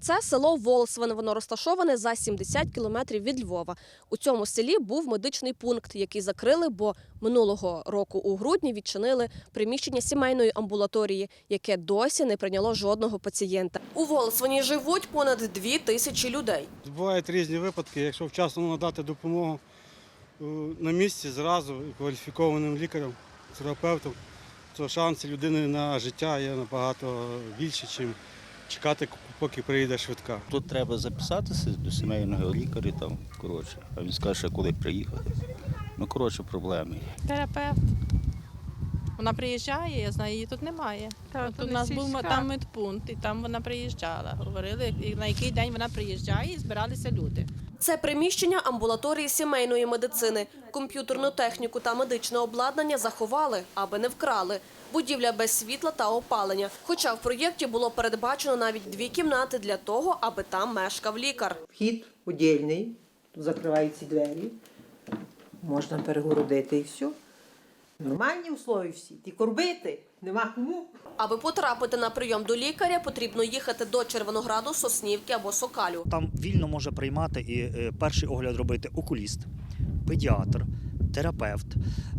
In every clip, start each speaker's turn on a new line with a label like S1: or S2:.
S1: Це село Волсвен. Воно розташоване за 70 кілометрів від Львова. У цьому селі був медичний пункт, який закрили, бо минулого року у грудні відчинили приміщення сімейної амбулаторії, яке досі не прийняло жодного пацієнта. У Волсвені живуть понад дві тисячі людей.
S2: Бувають різні випадки. Якщо вчасно надати допомогу е, на місці зразу кваліфікованим лікарем, терапевтом, то шанси людини на життя є набагато більші, ніж чекати, поки приїде швидка.
S3: Тут треба записатися до сімейного лікаря, там, коротше, а він скаже, коли приїхати. Ну, коротше, проблеми.
S4: Терапевт. Вона приїжджає, я знаю, її тут немає.
S5: Та,
S4: От у нас був
S5: сільська.
S4: там медпункт, і там вона приїжджала. Говорили, і на який день вона приїжджає, і збиралися люди.
S1: Це приміщення амбулаторії сімейної медицини. Комп'ютерну техніку та медичне обладнання заховали, аби не вкрали. Будівля без світла та опалення. Хоча в проєкті було передбачено навіть дві кімнати для того, аби там мешкав лікар.
S6: Вхід удільний, тут закриваються двері, можна перегородити і все. Нормальні условия всі. Ті корбити, нема кому.
S1: Аби потрапити на прийом до лікаря, потрібно їхати до Червонограду, Соснівки або Сокалю.
S7: Там вільно може приймати і е, перший огляд робити окуліст, педіатр, терапевт.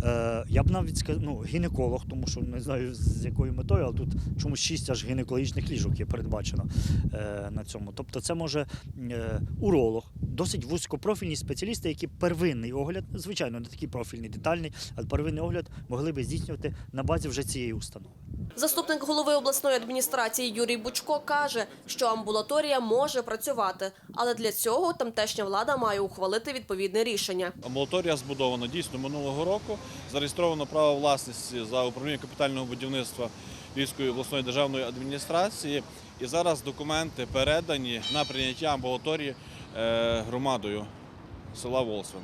S7: Е, я б навіть сказав, ну, гінеколог, тому що не знаю з якою метою, але тут чомусь шість аж гінекологічних ліжок є передбачено е, на цьому. Тобто це може е, уролог, досить вузькопрофільні спеціалісти, які первинний огляд, звичайно, не такий профільний, детальний, але первинний огляд могли би здійснювати на базі вже цієї установи.
S1: Заступник голови обласної адміністрації Юрій Бучко каже, що амбулаторія може працювати, але для цього тамтешня влада має ухвалити відповідне рішення.
S8: Амбулаторія збудована дійсно минулого року. Зареєстровано право власності за управління капітального будівництва Львівської обласної державної адміністрації. І зараз документи передані на прийняття амбулаторії е, громадою села Волсвен.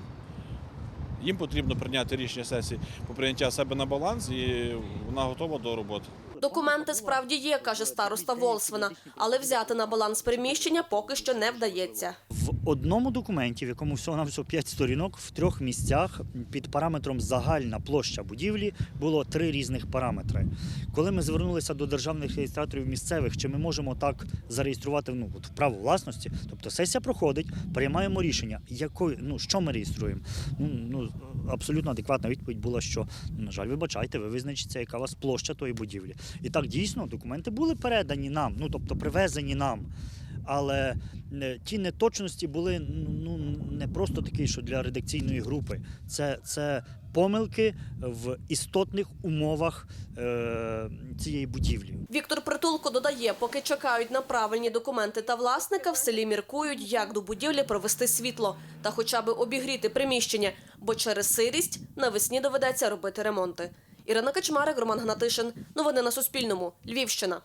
S8: Їм потрібно прийняти рішення сесії по прийняття себе на баланс, і вона готова до роботи.
S1: Документи справді є, каже староста Волсвена, але взяти на баланс приміщення поки що не вдається.
S7: В одному документі, в якому всього на всього 5 сторінок, в трьох місцях під параметром загальна площа будівлі було три різних параметри. Коли ми звернулися до державних реєстраторів місцевих, чи ми можемо так зареєструвати ну, от, право власності, тобто сесія проходить, приймаємо рішення, якою, ну, що ми реєструємо. Ну, ну, абсолютно адекватна відповідь була, що на жаль, вибачайте, ви визначиться, яка у вас площа тої будівлі. І так дійсно документи були передані нам, ну тобто привезені нам. Але е, ті неточності були ну не просто такі, що для редакційної групи. Це, це помилки в істотних умовах е, цієї будівлі.
S1: Віктор Притулко додає, поки чекають на правильні документи та власника, в селі міркують, як до будівлі провести світло та хоча б обігріти приміщення, бо через сирість навесні доведеться робити ремонти. Ірина Качмарик, Роман Гнатишин. Новини на Суспільному. Львівщина.